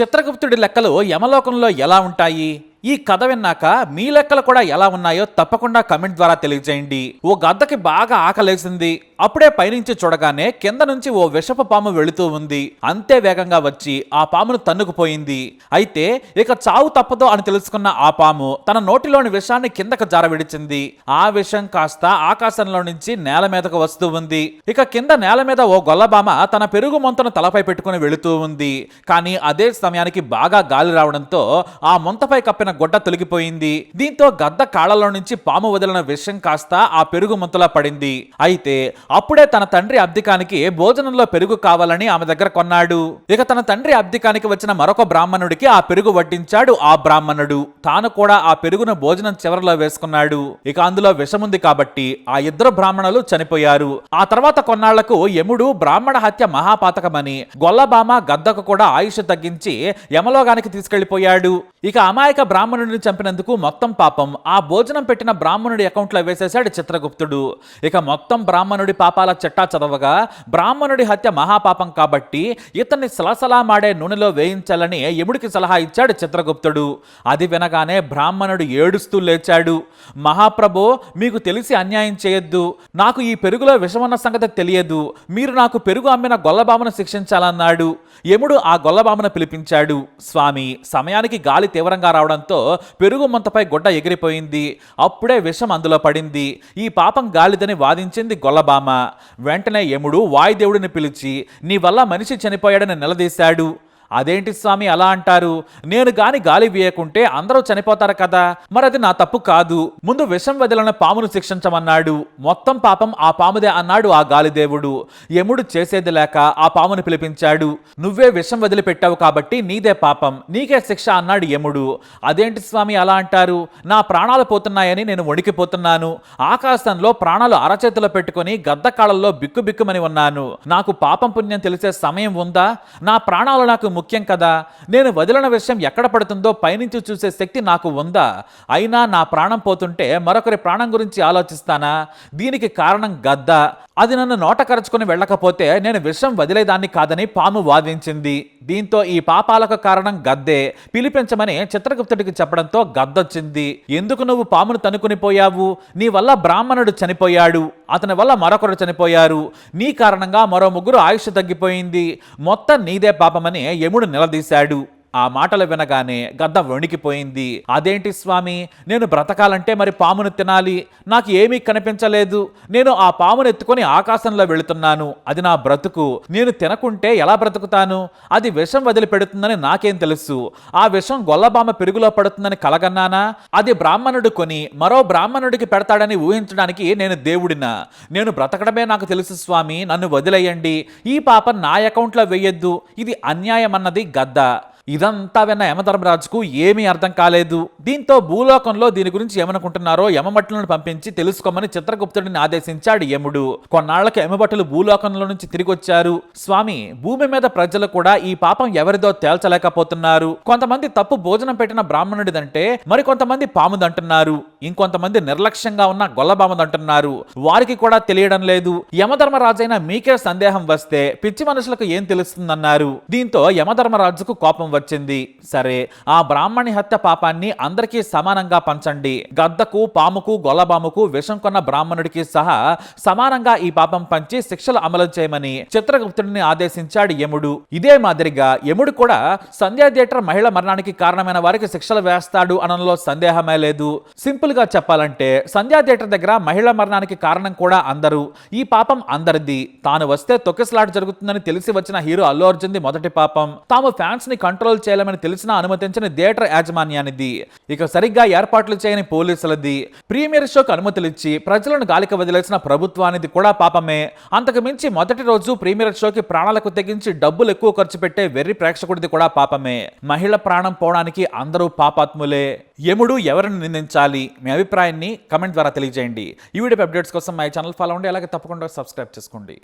చిత్రగుప్తుడి లెక్కలు యమలోకంలో ఎలా ఉంటాయి? ఈ కథ విన్నాక మీ లెక్కలు కూడా ఎలా ఉన్నాయో తప్పకుండా కమెంట్ ద్వారా తెలియజేయండి. ఓ గద్దకి బాగా ఆకలేసింది. అప్పుడే పైనుంచి చూడగానే కింద నుంచి ఓ విషపు పాము వెళుతూ ఉంది. అంతే వేగంగా వచ్చి ఆ పామును తన్నుకుపోయింది. అయితే ఇక చావు తప్పదో అని తెలుసుకున్న ఆ పాము తన నోటిలోని విషాన్ని కిందకు జారవిడిచింది. ఆ విషం కాస్త ఆకాశంలో నుంచి నేల మీదకు వస్తూ ఉంది. ఇక కింద నేల మీద ఓ గొల్లబామ తన పెరుగు మొంతను తలపై పెట్టుకుని వెళుతూ ఉంది. కానీ అదే సమయానికి బాగా గాలి రావడంతో ఆ మొంతపై కప్పిన గుడ్డ తొలగిపోయింది. దీంతో గద్ద కాళ్ళలో నుంచి పాము వదిలిన విషం కాస్త ఆ పెరుగు ముంతలా పడింది. అయితే అప్పుడే తన తండ్రి అబ్దికానికి భోజనంలో పెరుగు కావాలని ఆమె దగ్గర కొన్నాడు. ఇక తన తండ్రి అబ్దికానికి వచ్చిన మరొక బ్రాహ్మణుడికి ఆ పెరుగు వడ్డించాడు ఆ బ్రాహ్మణుడు. తాను కూడా ఆ పెరుగును భోజనం చివరిలో వేసుకున్నాడు. ఇక అందులో విషముంది కాబట్టి ఆ ఇద్దరు బ్రాహ్మణులు చనిపోయారు. ఆ తర్వాత కొన్నాళ్ళకు యముడు బ్రాహ్మణ హత్య మహాపాతకమని గొల్లబామ గద్దకు కూడా ఆయుష్ తగ్గించి యమలోగానికి తీసుకెళ్ళిపోయాడు ఇక అమాయక బ్రాహ్మణుడిని చంపినందుకు మొత్తం పాపం. ఆ భోజనం పెట్టిన బ్రాహ్మణుడి అకౌంట్లో వేసేశాడు చిత్రగుప్తుడు. ఇక మొత్తం బ్రాహ్మణుడి పాపాల చెట్టా చదవగా బ్రాహ్మణుడి హత్య మహాపాపం కాబట్టి ఇతన్ని సలసలా మాడే నూనెలో వేయించాలని యముడికి సలహా ఇచ్చాడు చిత్రగుప్తుడు. అది వినగానే బ్రాహ్మణుడు ఏడుస్తూ లేచాడు. మహాప్రభో మీకు తెలిసి అన్యాయం చేయొద్దు. నాకు ఈ పెరుగులో విషమన్న సంగతి తెలియదు. మీరు నాకు పెరుగు అమ్మిన గొల్లబామను శిక్షించాలన్నాడు. యముడు ఆ గొల్లబామను పిలిపించాడు. స్వామి సమయానికి గాలి తీవ్రంగా రావడంతో పెరుగు ముంతపై గుడ్డ ఎగిరిపోయింది. అప్పుడే విషం అందులో పడింది. ఈ పాపం గాలిదని వాదించింది గొల్లబామ. వెంటనే యముడు వాయుదేవుడిని పిలిచి నీ వల్ల మనిషి చనిపోయాడని నిలదీశాడు. అదేంటి స్వామి అలా అంటారు? నేను గాని గాలి వేయకుంటే అందరూ చనిపోతారు కదా? మరి అది నా తప్పు కాదు. ముందు విషం వదిలిన పామును శిక్షించమన్నాడు. మొత్తం పాపం ఆ పాముదే అన్నాడు ఆ గాలిదేవుడు యముడు చేసేది లేక ఆ పామును పిలిపించాడు. నువ్వే విషం వదిలిపెట్టావు కాబట్టి నీదే పాపం. నీకే శిక్ష అన్నాడు యముడు. అదేంటి స్వామి అలా అంటారు? నా ప్రాణాలు పోతున్నాయని నేను వణికిపోతున్నాను. ఆకాశంలో ప్రాణాలు అరచేతిలో పెట్టుకొని గద్ద కాళ్ళల్లో బిక్కుబిక్కుమని ఉన్నాను. నాకు పాపం పుణ్యం తెలిసే సమయం ఉందా? నా ప్రాణాలు నాకు ముఖ్యం కదా? నేను వదిలిన విషయం ఎక్కడ పడుతుందో పైనుంచి చూసే శక్తి నాకు ఉందా? అయినా నా ప్రాణం పోతుంటే మరొకరి ప్రాణం గురించి ఆలోచిస్తానా? దీనికి కారణం గద్ద. అది నన్ను నోట కరుచుకుని వెళ్ళకపోతే నేను విషం వదిలేదాన్ని కాదని పాము వాదించింది. దీంతో ఈ పాపాలకు కారణం గద్దే. పిలిపించమని చిత్రగుప్తుడికి చెప్పడంతో గద్దొచ్చింది. ఎందుకు నువ్వు పామును తనుకుని పోయావు? నీ వల్ల బ్రాహ్మణుడు చనిపోయాడు. అతని వల్ల మరొకరు చనిపోయారు. నీ కారణంగా మరో ముగ్గురు ఆయుష్ తగ్గిపోయింది. మొత్తం నీదే పాపమని యముడు నిలదీశాడు. ఆ మాటలు వినగానే గద్ద వణికిపోయింది. అదేంటి స్వామి? నేను బ్రతకాలంటే మరి పామును తినాలి. నాకు ఏమీ కనిపించలేదు. నేను ఆ పామును ఎత్తుకొని ఆకాశంలో వెళుతున్నాను. అది నా బ్రతుకు. నేను తినకుంటే ఎలా బ్రతుకుతాను? అది విషం వదిలిపెడుతుందని నాకేం తెలుసు. ఆ విషం గొల్లబామ పెరుగులో పడుతుందని కలగన్నానా? అది బ్రాహ్మణుడు కొని మరో బ్రాహ్మణుడికి పెడతాడని ఊహించడానికి నేను దేవుడినా. నేను బ్రతకడమే నాకు తెలుసు స్వామి. నన్ను వదిలేయండి. ఈ పాప నా అకౌంట్లో వేయొద్దు ఇది అన్యాయం అన్నది గద్ద. ఇదంతా విన్న యమధర్మరాజుకు ఏమీ అర్థం కాలేదు. దీంతో భూలోకంలో దీని గురించి ఏమనుకుంటున్నారో యమభట్టులను పంపించి తెలుసుకోమని చిత్రగుప్తుడిని ఆదేశించాడు యముడు. కొన్నాళ్ళకు యమభట్టులు భూలోకంలో నుంచి తిరిగి వచ్చారు స్వామి భూమి మీద ప్రజలు కూడా ఈ పాపం ఎవరిదో తేల్చలేకపోతున్నారు. కొంతమంది తప్పు భోజనం పెట్టిన బ్రాహ్మణుడిదంటే మరి కొంతమంది పాముదంటున్నారు. ఇంకొంతమంది నిర్లక్ష్యంగా ఉన్న గొల్లబామదంటున్నారు వారికి కూడా తెలియడం లేదు. యమధర్మరాజైన మీకే సందేహం వస్తే పిచ్చి మనుషులకు ఏం తెలుస్తుందన్నారు. దీంతో యమధర్మరాజుకు కోపం వచ్చింది. సరే ఆ బ్రాహ్మణి హత్య పాపాన్ని అందరికీ సమానంగా పంచండి. గద్దకు పాముకు గొల్లబాముకు విషం కొన్న బ్రాహ్మణుడికి సహా సమానంగా ఈ పాపం పంచి శిక్షలు అమలు చేయమని చిత్రగుప్తుడిని ఆదేశించాడు యముడు. ఇదే మాదిరిగా యముడు కూడా సంధ్యా థియేటర్ మహిళ మరణానికి కారణమైన వారికి శిక్షలు వేస్తాడు అనడంలో సందేహమే లేదు. సింపుల్ సింపుల్గా చెప్పాలంటే సంధ్యా థియేటర్ దగ్గర మహిళ మరణానికి కారణం కూడా అందరూ. ఈ పాపం అందరిది. తాను వస్తే తొక్కిసలాట జరుగుతుందని తెలిసి వచ్చిన హీరో అల్లు అర్జున్ది మొదటి పాపం. తాము ఫ్యాన్స్ని కంట్రోల్ చేయలేమని తెలిసినా అనుమతించిన థియేటర్ యాజమాన్యానిది. ఇక సరిగ్గా ఏర్పాట్లు చేయని పోలీసులది. ప్రీమియర్ షోకు అనుమతులిచ్చి ప్రజలను గాలికి వదిలేసిన ప్రభుత్వానిది కూడా పాపమే. అంతకు మించి మొదటి రోజు ప్రీమియర్ షోకి ప్రాణాలకు తెగించి డబ్బులు ఎక్కువ ఖర్చు పెట్టే వెర్రి ప్రేక్షకుడిది కూడా పాపమే. మహిళ ప్రాణం పోవడానికి అందరూ పాపాత్ములే. యముడు ఎవరిని నిందించాలి? మీ అభిప్రాయాన్ని కమెంట్ ద్వారా తెలియజేయండి. ఈ వీడియో అప్డేట్స్ కోసం మా ఛానల్ ఫాలో అవ్వండి. అలాగే తప్పకుండా సబ్స్క్రైబ్ చేసుకోండి.